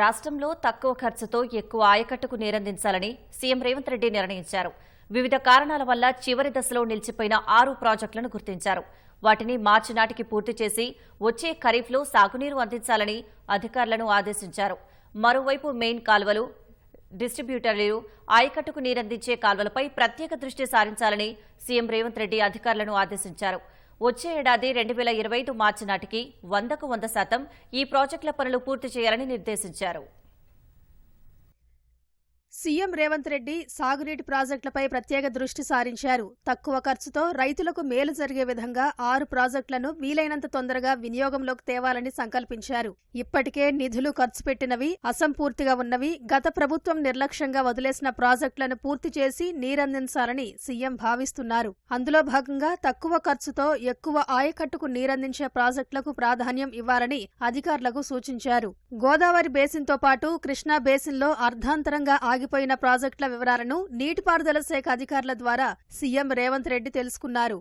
రాష్ట్రంలో తక్కువ ఖర్చుతో ఎక్కువ ఆయకట్టుకు నీరందించాలని సీఎం రేవంత్ రెడ్డి నిర్ణయించారు. వివిధ కారణాల వల్ల చివరి దశలో నిలిచిపోయిన ఆరు ప్రాజెక్టులను గుర్తించారు. వాటిని మార్చి నాటికి పూర్తి చేసి వచ్చే ఖరీఫ్లో సాగునీరు అందించాలని అధికారులను ఆదేశించారు. మరోవైపు మెయిన్ కాల్వలు డిస్ట్రిబ్యూటర్లు ఆయకట్టుకు నీరందించే కాల్వలపై ప్రత్యేక దృష్టి సారించాలని సీఎం రేవంత్ రెడ్డి అధికారులను ఆదేశించారు. వచ్చే ఏడాది రెండు వేల ఇరవై ఐదు మార్చి నాటికి వందకు వంద శాతం ఈ ప్రాజెక్టుల పనులు పూర్తి చేయాలని నిర్దేశించారు. సీఎం రేవంత్ రెడ్డి సాగునీటి ప్రాజెక్టులపై ప్రత్యేక దృష్టి సారించారు. తక్కువ ఖర్చుతో రైతులకు మేలు జరిగే విధంగా ఆరు ప్రాజెక్టులను వీలైనంత తొందరగా వినియోగంలోకి తేవాలని సంకల్పించారు. ఇప్పటికే నిధులు ఖర్చు పెట్టినవి అసంపూర్తిగా ఉన్నవి గత ప్రభుత్వం నిర్లక్ష్యంగా వదిలేసిన ప్రాజెక్టులను పూర్తి చేసి నీరందించాలని సీఎం భావిస్తున్నారు. అందులో భాగంగా తక్కువ ఖర్చుతో ఎక్కువ ఆయకట్టుకు నీరందించే ప్రాజెక్టులకు ప్రాధాన్యం ఇవ్వాలని అధికారులకు సూచించారు. గోదావరి బేసిన్తో పాటు కృష్ణా బేసిన్లో అర్ధాంతరంగా ఆగి ఆగిపోయిన ప్రాజెక్టుల వివరాలను నీటిపారుదల శాఖ అధికారుల ద్వారా సీఎం రేవంత్ రెడ్డి తెలుసుకున్నారు.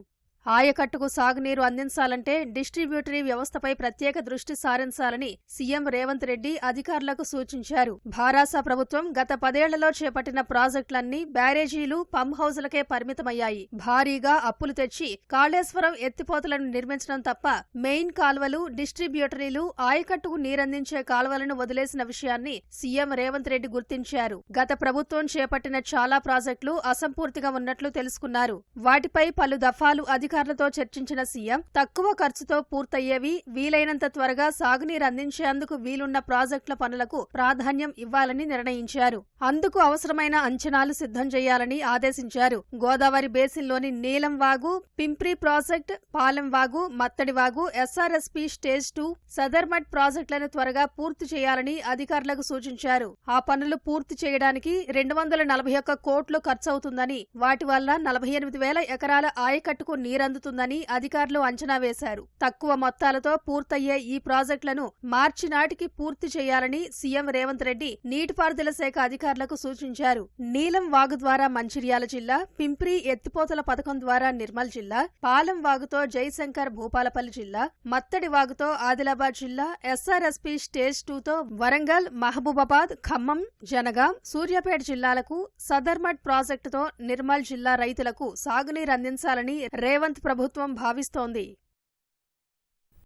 ఆయకట్టుకు సాగునీరు అందించాలంటే డిస్ట్రిబ్యూటరీ వ్యవస్థపై ప్రత్యేక దృష్టి సారించాలని సీఎం రేవంత్ రెడ్డి అధికారులకు సూచించారు. భారాస ప్రభుత్వం గత పదేళ్ళలో చేపట్టిన ప్రాజెక్టులన్నీ బ్యారేజీలు పంప్ హౌజులకే పరిమితమయ్యాయి. భారీగా అప్పులు తెచ్చి కాళేశ్వరం ఎత్తిపోతలను నిర్మించడం తప్ప మెయిన్ కాల్వలు డిస్ట్రిబ్యూటరీలు ఆయకట్టుకు నీరందించే కాల్వలను వదిలేసిన విషయాన్ని సీఎం రేవంత్ రెడ్డి గుర్తించారు. గత ప్రభుత్వం చేపట్టిన చాలా ప్రాజెక్టులు అసంపూర్తిగా ఉన్నట్లు తెలుసుకున్నారు. వాటిపై పలు దఫాలు అధికారులతో చర్చించిన సీఎం తక్కువ ఖర్చుతో పూర్తయ్యేవి వీలైనంత త్వరగా సాగునీరు అందించేందుకు వీలున్న ప్రాజెక్టుల పనులకు ప్రాధాన్యం ఇవ్వాలని నిర్ణయించారు. అందుకు అవసరమైన అంచనాలు సిద్ధం చేయాలని ఆదేశించారు. గోదావరి బేసిన్లోని నీలం వాగు పింప్రి ప్రాజెక్ట్ పాలెం వాగు మత్తడి వాగు ఎస్ఆర్ఎస్పీ స్టేజ్ టూ సదర్మట్ ప్రాజెక్టులను త్వరగా పూర్తి చేయాలని అధికారులకు సూచించారు. ఆ పనులు పూర్తి చేయడానికి రెండు వందల నలభై ఒక్క కోట్లు ఖర్చవుతుందని వాటి వల్ల నలభై ఎనిమిది వేల ఎకరాల ఆయకట్టుకు నీరు నీరందుతుందని అధికారులు అంచనా వేశారు. తక్కువ మొత్తాలతో పూర్తయ్యే ఈ ప్రాజెక్టులను మార్చి నాటికి పూర్తి చేయాలని సీఎం రేవంత్ రెడ్డి నీటిపారుదల శాఖ అధికారులకు సూచించారు. నీలం వాగు ద్వారా మంచిర్యాల జిల్లా పింప్రి ఎత్తిపోతల పథకం ద్వారా నిర్మల్ జిల్లా పాలెం వాగుతో జయశంకర్ భూపాలపల్లి జిల్లా మత్తడి వాగుతో ఆదిలాబాద్ జిల్లా ఎస్ఆర్ఎస్పీ స్టేజ్ టూతో వరంగల్ మహబూబాబాద్ ఖమ్మం జనగాం సూర్యాపేట జిల్లాలకు సదర్మట్ ప్రాజెక్టుతో నిర్మల్ జిల్లా రైతులకు సాగునీరు అందించాలని రేవంత్ ప్రభుత్వం భావిస్తోంది.